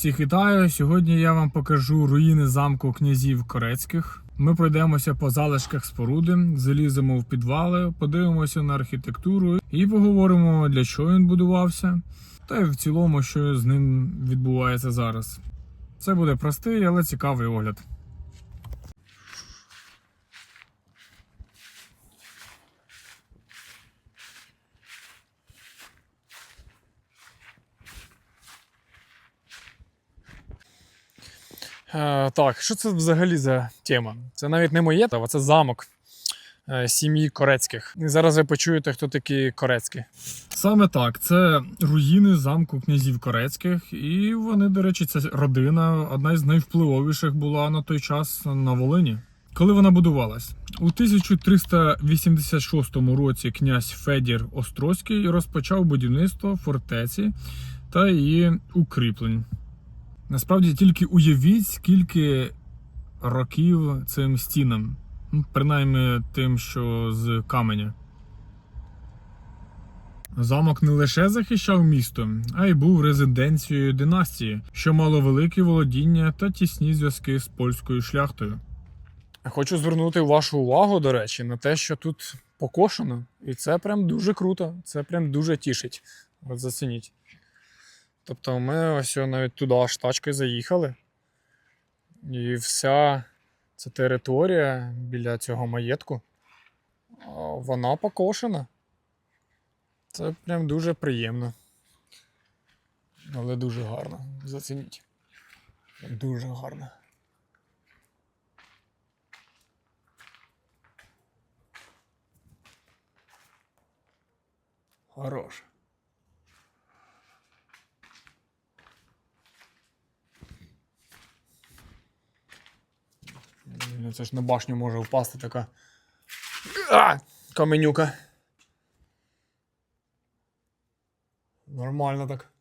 Всіх вітаю! Сьогодні я вам покажу руїни замку князів Корецьких. Ми пройдемося по залишках споруди, заліземо в підвали, подивимося на архітектуру і поговоримо, для чого він будувався, та й в цілому, що з ним відбувається зараз. Це буде простий, але цікавий огляд. Е, так, що це взагалі за тема? Це навіть не моє, а це замок е, сім'ї Корецьких. І зараз ви почуєте, хто такі Корецькі. Саме так, це руїни замку князів Корецьких, і вони, до речі, це родина, одна із найвпливовіших була на той час на Волині. Коли вона будувалась? У 1386 році князь Федір Острозький розпочав будівництво фортеці та її укріплень. Насправді тільки уявіть, скільки років цим стінам, Ну, принаймні тим, що з каменя. Замок не лише захищав місто, а й був резиденцією династії, що мало велике володіння та тісні зв'язки з польською шляхтою. Хочу звернути вашу увагу, до речі, на те, що тут покошено, і це прям дуже круто, це прям дуже тішить. От зацініть. Тобто ми ось навіть туди аж тачкою заїхали. І вся ця територія біля цього маєтку, вона покошена. Це прям дуже приємно. Але дуже гарно. Зацініть. Дуже гарно. Хорош. Ну, Це ж на башню може впасти така. А! Каменюка. Нормально так.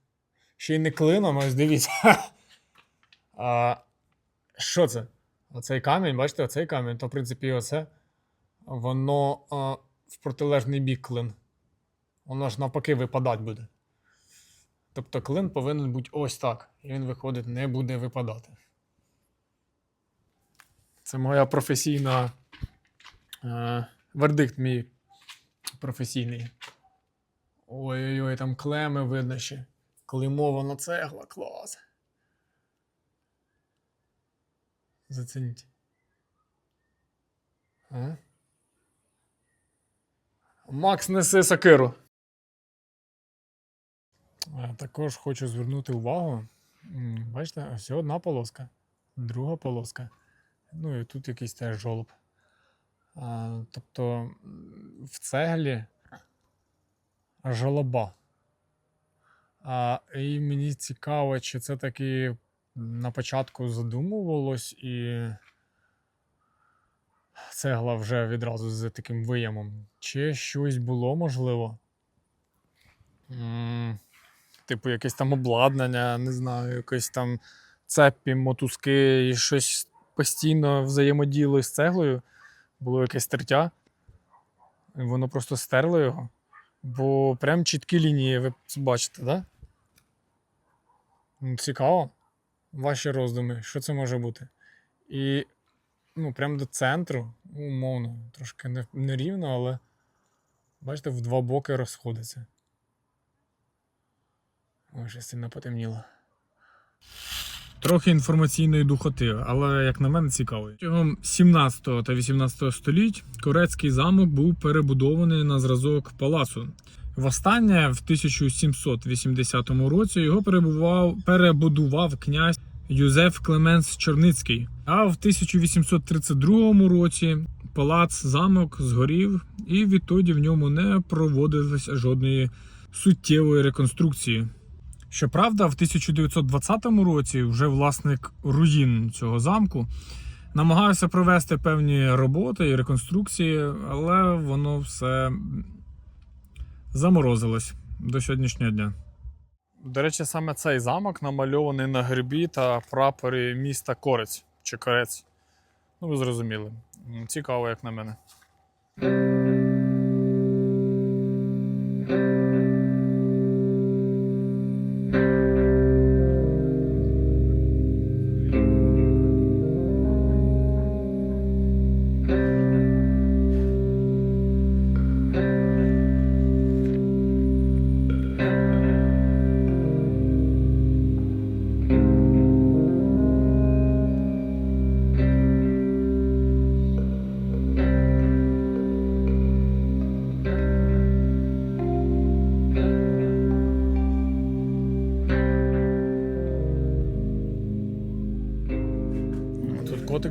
Ще й не клином, ось дивіться. А, що це? Оцей камінь, бачите, оцей камінь, то, в принципі, оце. Воно а, в протилежний бік клин. Воно ж навпаки випадати буде. Тобто клин повинен бути ось так. І він, виходить, не буде випадати. Це моя професійна. Е, вердикт мій професійний. Ой-ой-ой, там клеми видно ще. Клеймована цегла, клас. Зацініть. А? Макс несе сокиру. Також хочу звернути увагу. Бачите, ось одна полоска, друга полоска. Ну і тут якийсь теж жолоб. А, тобто в цеглі жолоба. А, і мені цікаво, чи це таки на початку задумувалось, і цегла вже відразу з таким виямом. Чи щось було можливо? М, Типу, якесь там обладнання, не знаю, якось там цепі, мотузки і щось постійно взаємодіяли з цеглою. Було якесь тертя. Воно просто стерло його. Бо прям чіткі лінії, ви бачите? Да? Ну, Цікаво. Ваші роздуми, що це може бути? І ну, прямо до центру, умовно, трошки не- нерівно, але бачите, в два боки розходиться. Ой, ще сильно потемніло. Трохи інформаційної духоти, але, як на мене, цікаво. Протягом 17 та 18 століть Корецький замок був перебудований на зразок палацу. Востаннє в 1780 році його перебував, перебудував князь Юзеф Клеменс Чорницький. А в 1832 році палац замок згорів, і відтоді в ньому не проводилось жодної суттєвої реконструкції. Щоправда, в 1920 році вже власник руїн цього замку намагався провести певні роботи і реконструкції, але воно все заморозилось до сьогоднішнього дня. До речі, саме цей замок намальований на гербі та прапорі міста Корець чи Корець. Ну, ви зрозуміли. Цікаво, як на мене.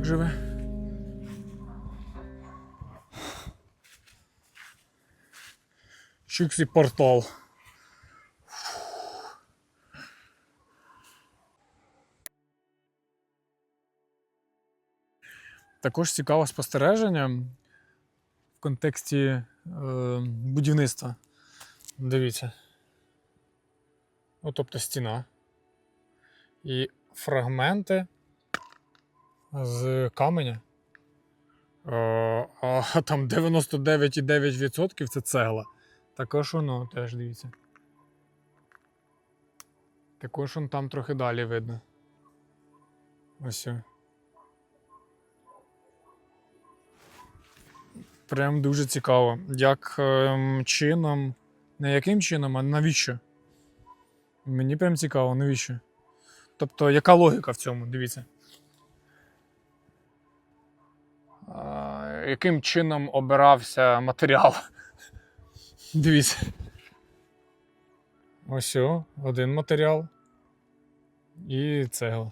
Живе. Чиксі портал. Також цікаве спостереження в контексті е, будівництва. Дивіться. Ну, тобто стіна. І фрагменти з каменя. Е, а там 99,9% це цегла. Також воно теж дивіться. Також он там трохи далі видно. Ось. Прям дуже цікаво. Як ем, чином. Не яким чином, а навіщо? Мені прям цікаво, навіщо? Тобто, яка логіка в цьому? Дивіться. Яким чином обирався матеріал? Дивіться. Ось один матеріал. І цегла.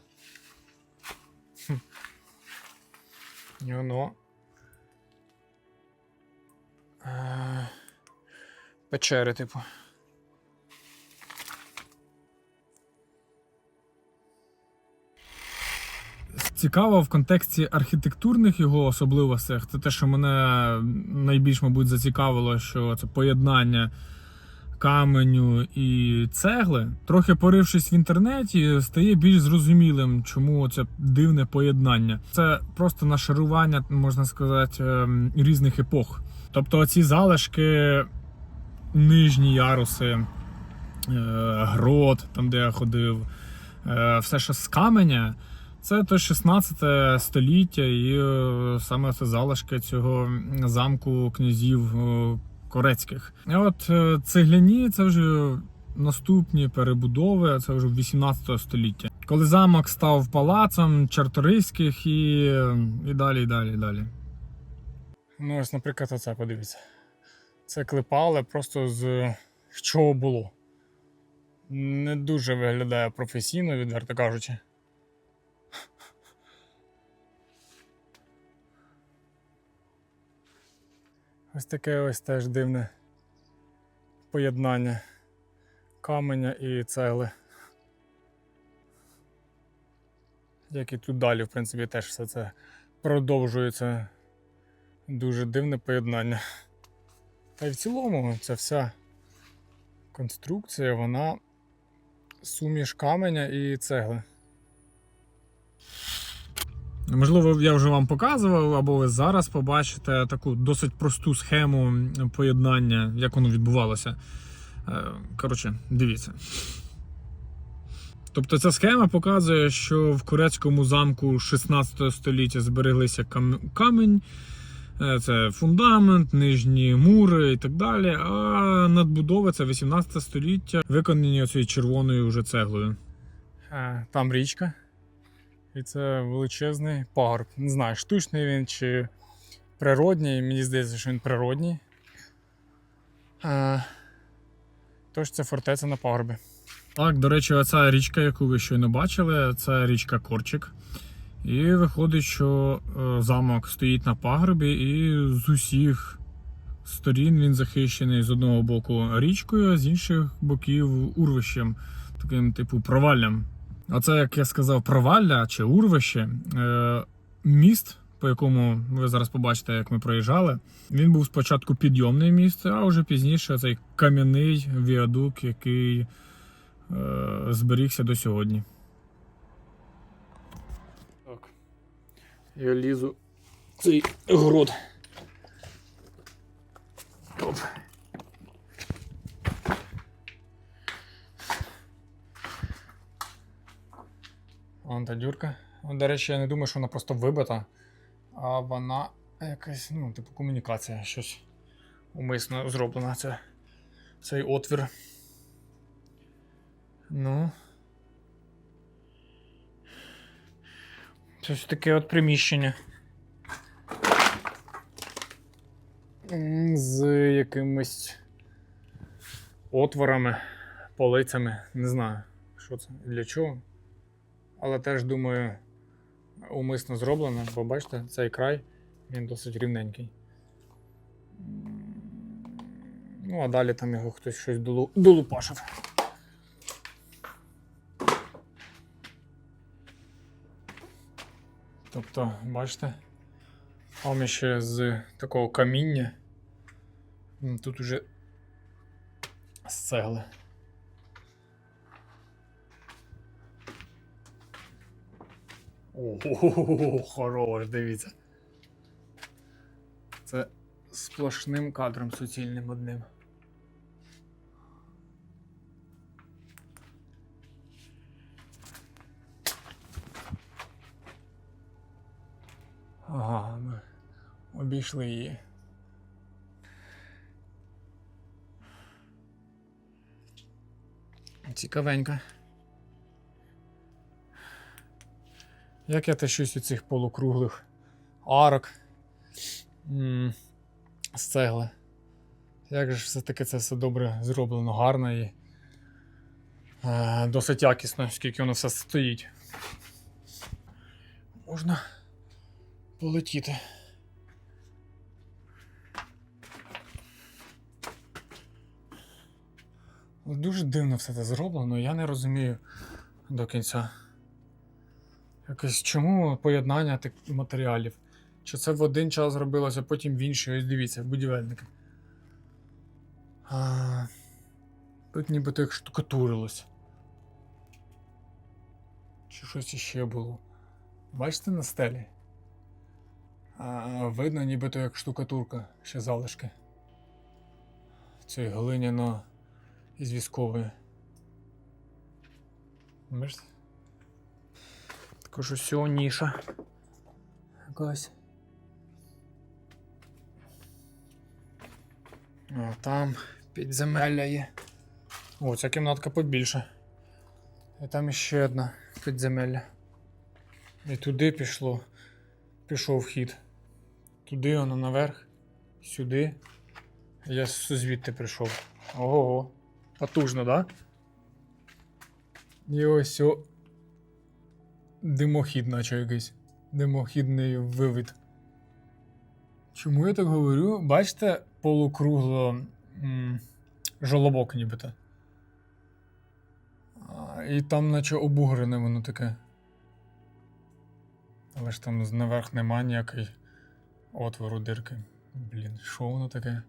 І воно. Е, Печери, типу. Цікаво в контексті архітектурних його особливостей. Це те, що мене найбільш, мабуть, зацікавило, що це поєднання каменю і цегли. Трохи порившись в інтернеті, стає більш зрозумілим, чому це дивне поєднання. Це просто нашарування, можна сказати, ем, різних епох. Тобто ці залишки, нижні яруси, е, грот, там де я ходив, е, все, що з каменя. Це то 16 століття, і е, саме це залишки цього замку князів е, корецьких. А от е, цегляні це вже наступні перебудови, це вже 18 століття. Коли замок став палацом чарторийських і, і далі, і далі, і далі. Ну, ось, наприклад, оце подивіться. Це клепали просто з чого було. Не дуже виглядає професійно, відверто кажучи. Ось таке ось теж дивне поєднання каменя і цегли. Як і тут далі, в принципі, теж все це продовжується. Дуже дивне поєднання. Та й в цілому ця вся конструкція, вона суміш каменя і цегли. Можливо, я вже вам показував, або ви зараз побачите таку досить просту схему поєднання, як воно відбувалося. Е, Коротше, дивіться. Тобто ця схема показує, що в Корецькому замку 16 століття збереглися камінь, е, це фундамент, нижні мури і так далі. А надбудова це 18 століття, виконані цією червоною вже цеглою. Е, Там річка. І це величезний пагорб. Не знаю, штучний він чи природній. Мені здається, що він природній. А, тож це фортеця на пагорбі. Так, до речі, оця річка, яку ви щойно бачили, це річка Корчик. І виходить, що е, замок стоїть на пагорбі, і з усіх сторін він захищений з одного боку річкою, а з інших боків урвищем, таким типу проваллям. А це, як я сказав, провалля чи урвище. Е, міст, по якому ви зараз побачите, як ми проїжджали, він був спочатку підйомний міст, а вже пізніше цей кам'яний віадук, який е, зберігся до сьогодні. Так. Я лізу цей грот. Оп. Вон та дюрка. До речі, я не думаю, що вона просто вибита, а вона якась, ну, типу, комунікація, щось умисно зроблена. Це, цей отвір. Ну. Це ось таке от приміщення. З якимись отворами, полицями. Не знаю, що це, для чого. Але теж думаю, умисно зроблено, бо бачите, цей край він досить рівненький. Ну, а далі там його хтось щось долу- долупашив. Тобто, бачите, ще з такого каміння. Тут уже з цегли. Ого, хорош, дивіться. Це сплошним кадром суцільним одним. Ага, ми обійшли її. Цікавенько. Як я тащусь у цих полукруглих арок м, з цегли. Як же все-таки це все добре зроблено, гарно і е, досить якісно, скільки воно все стоїть. Можна полетіти. Дуже дивно все це зроблено, я не розумію до кінця. Якось чому поєднання тих матеріалів? Чи це в один час робилося, потім в інший. Ось дивіться, будівельники. А, тут нібито як штукатурилось. Чи щось іще було. Бачите на стелі? А, видно, нібито як штукатурка, ще залишки. Цієї глиняно із військової. Бачите? Також усього ніша. Якась. О, там підземелля є. О, ця кімнатка побільше. І там іще одна підземелля. І туди пішло. Пішов вхід. Туди воно наверх, сюди. Я звідти прийшов. Ого. Потужно, да? І ось о. Димохід, наче якийсь. Димохідний вивід. Чому я так говорю? Бачите, полукругло м, жолобок нібито. І там, наче обугрене воно таке. Але ж там наверх нема ніякої отвору дирки. Блін, що воно таке?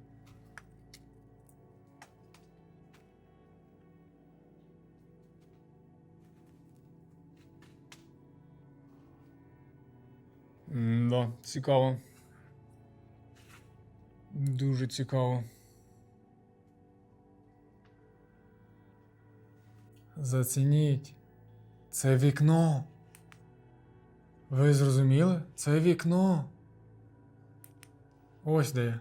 Да, цікаво. Дуже цікаво. Зацініть. Це вікно. Ви зрозуміли? Це вікно. Ось де.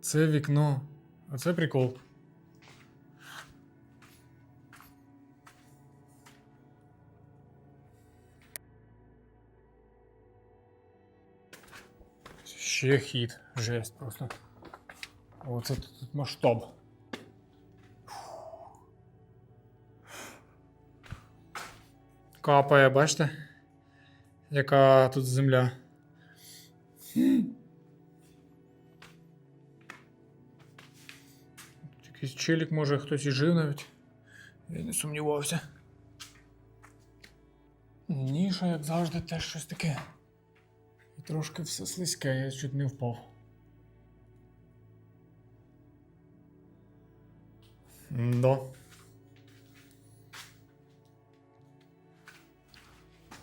Це вікно. Оце прикол. Ще хід. Жесть просто. Оце тут масштаб. Капає, бачите? Яка тут земля. Якийсь челік, може хтось і жив навіть. Я не сумнівався. Ніша, як завжди, теж щось таке. Трошки все слизьке, я чуть не впав. Да.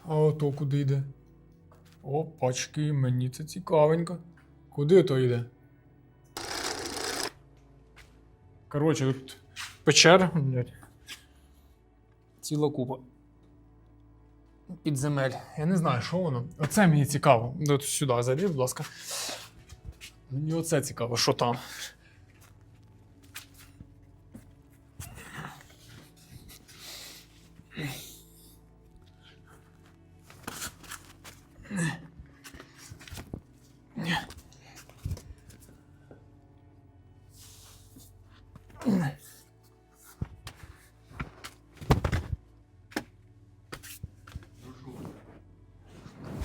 А ото куди йде? Опачки, мені це цікавенько. Куди то йде? Коротше, тут печер. Ціла купа підземель. Я не знаю, що воно. Оце мені цікаво. От сюди зайди, будь ласка. Мені оце цікаво, що там. Mm-hmm.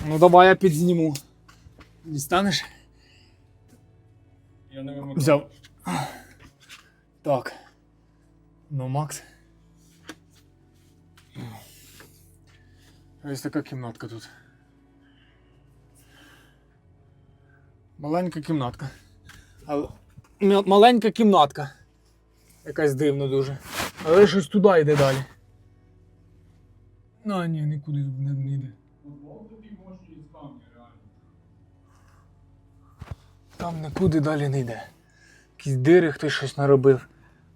Ну давай я підзніму. Дістанеш? Я не вимагаю. Взяв. Так. Ну, Макс. Ось така кімнатка тут. Маленька кімнатка. Але... Маленька кімнатка. Якась дивна дуже. Але щось туди йде далі. Ну, ні, нікуди не, не йде. Там нікуди далі не йде. Якісь дири хтось щось наробив.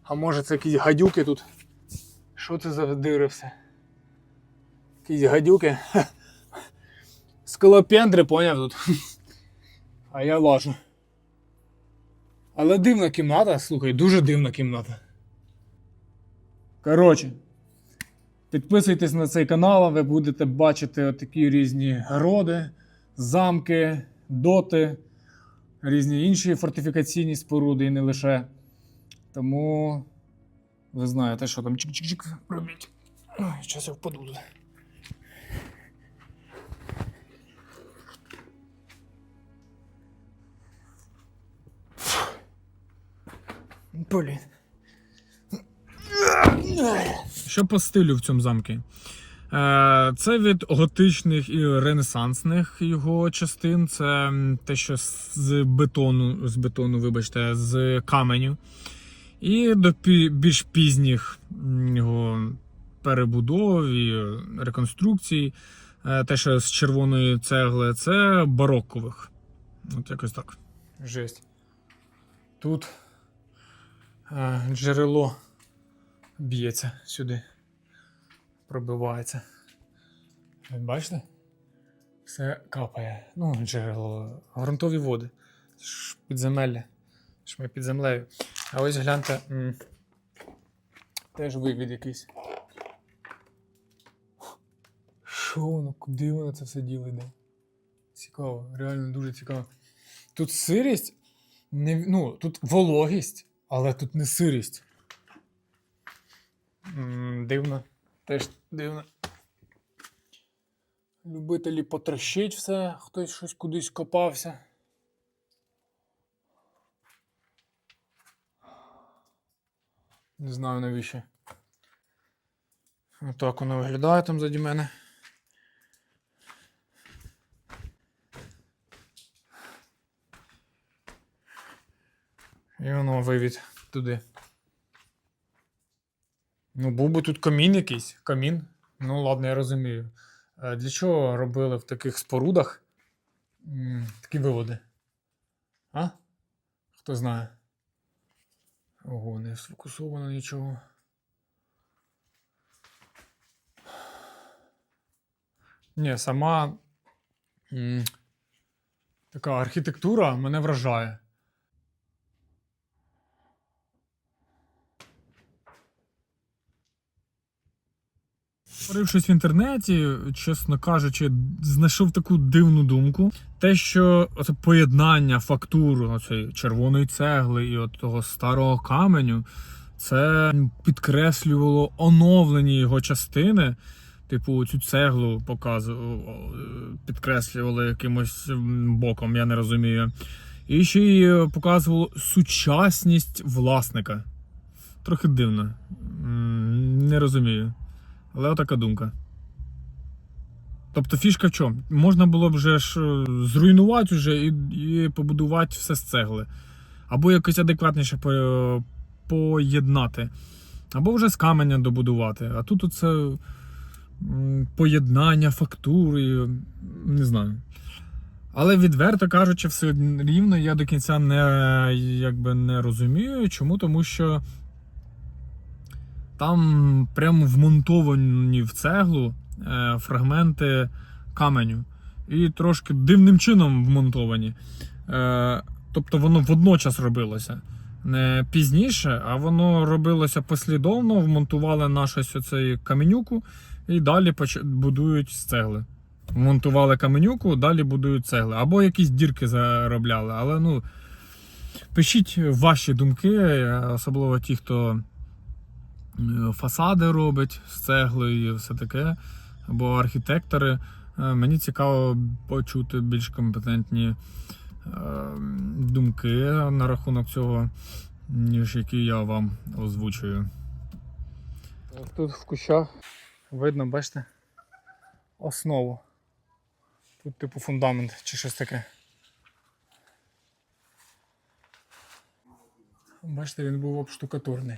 А може це якісь гадюки тут? Що це за дири все? Якісь гадюки. Скалопендри, поняв тут. А я лажу. Але дивна кімната, слухай, дуже дивна кімната. Коротше, підписуйтесь на цей канал, ви будете бачити отакі різні городи, замки, доти різні інші фортифікаційні споруди і не лише. Тому ви знаєте, що там чик-чик-чик робіть. Зараз я впаду. Блін. Що по стилю в цьому замку? Е, Це від готичних і ренесансних його частин. Це те, що з бетону, з бетону, вибачте, з каменю. І до більш пізніх його перебудов і реконструкцій. Е, Те, що з червоної цегли, це барокових. От якось так. Жесть. Тут е, джерело б'ється сюди пробивається. Бачите? Все капає. Ну, джерело, ґрунтові води. Підземелля. Ж ми під землею. А ось гляньте. м, Теж вивід якийсь. Що воно? Куди воно це все діло йде? Цікаво, реально дуже цікаво. Тут сирість, не, ну, тут вологість, але тут не сирість. Дивно. Теж дивно. Любителі потрощить все, хтось щось кудись копався. Не знаю навіщо. Отак воно виглядає там заді мене. І воно вивід туди. Ну, був би тут камін якийсь. Камін. Ну, ладно, я розумію. Е, Для чого робили в таких спорудах такі виводи? А? Хто знає? Ого, не сфокусовано нічого. Ні, сама така архітектура мене вражає. Порившись в інтернеті, чесно кажучи, знайшов таку дивну думку. Те, що оце поєднання фактур оцеї червоної цегли і от того старого каменю, це підкреслювало оновлені його частини. Типу, цю цеглу показували, підкреслювали якимось боком, я не розумію. І ще й показувало сучасність власника. Трохи дивно. Не розумію. Але отака думка. Тобто фішка в чому? Можна було б вже ж е, зруйнувати вже і, і побудувати все з цегли. Або якось адекватніше по- поєднати. Або вже з каменя добудувати. А тут оце поєднання фактури. Не знаю. Але відверто кажучи, все рівно я до кінця не, якби, не розумію. Чому? Тому що там прямо вмонтовані в цеглу е, фрагменти каменю. І трошки дивним чином вмонтовані. Е, тобто воно водночас робилося. Не пізніше, а воно робилося послідовно, вмонтували на щось оцей каменюку і далі будують з цегли. Вмонтували каменюку, далі будують цегли. Або якісь дірки заробляли. Але ну, пишіть ваші думки, е, особливо ті, хто фасади робить з цегли і все таке, або архітектори. Е, Мені цікаво почути більш компетентні е, думки на рахунок цього, ніж які я вам озвучую. Тут в кущах видно, бачите, основу. Тут типу фундамент чи щось таке. Бачите, він був обштукатурний.